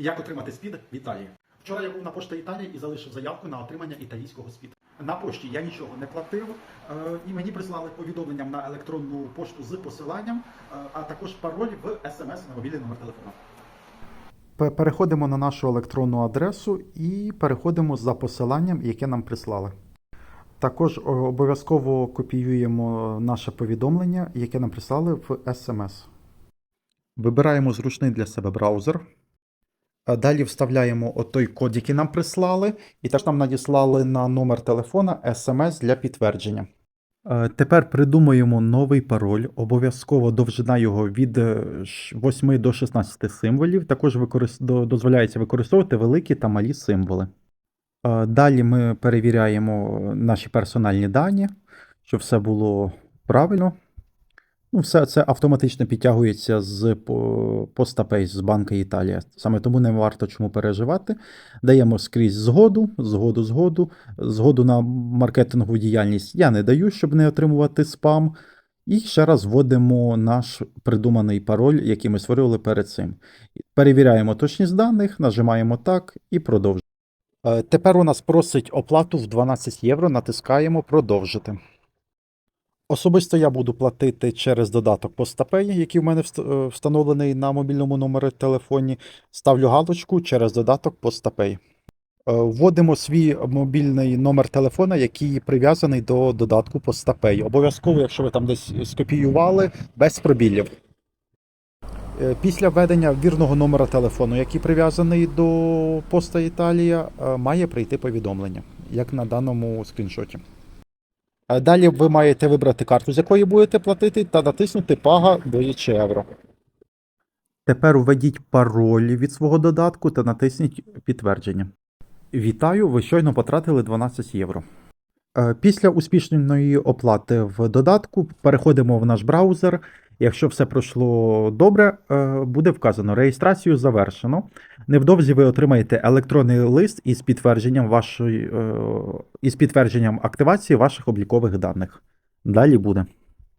Як отримати СПІД в Італії? Вчора я був на пошті Італії і залишив заявку на отримання італійського СПІД. На пошті я нічого не платив, е, і мені прислали повідомленням на електронну пошту з посиланням, е, а також пароль в смс на мобільний номер телефона. Переходимо на нашу електронну адресу і переходимо за посиланням, яке нам прислали. Також обов'язково копіюємо наше повідомлення, яке нам прислали в смс. Вибираємо зручний для себе браузер. А Далі вставляємо отой код, який нам прислали, і теж нам надіслали на номер телефона смс для підтвердження. Е, Тепер придумуємо новий пароль. Обов'язково довжина його від е, 8 до 16 символів. Також дозволяється використовувати великі та малі символи. Е, Далі ми перевіряємо наші персональні дані, щоб все було правильно. Ну, все це автоматично підтягується з по- PostaPay з Банка Італія. Саме тому не варто чому переживати. Даємо скрізь згоду, згоду, згоду. Згоду на маркетингову діяльність я не даю, щоб не отримувати спам. І ще раз вводимо наш придуманий пароль, який ми створювали перед цим. Перевіряємо точність даних, нажимаємо так і продовжуємо. Е, Тепер у нас просить оплату в 12 євро, натискаємо продовжити. Особисто я буду платити через додаток PostaPay, який в мене е, встановлений на мобільному номері телефоні. Ставлю галочку через додаток. Е, Вводимо свій мобільний номер телефона, який прив'язаний до додатку PostaPay. Обов'язково, якщо ви там десь скопіювали, без пробілів. Е, Після введення вірного номера телефону, який прив'язаний до Поста Італія, е, має прийти повідомлення, як на даному скріншоті. Е, Далі ви маєте вибрати карту, з якої будете платити, та натиснути Пага боючи євро. Тепер введіть пароль від свого додатку та натисніть підтвердження. Вітаю, ви щойно потратили 12 євро. Е, Після успішної оплати в додатку переходимо в наш браузер. Якщо все пройшло добре, е, буде вказано реєстрацію завершено. Невдовзі ви отримаєте електронний лист із підтвердженням вашої е, із підтвердженням активації ваших облікових даних. Далі буде.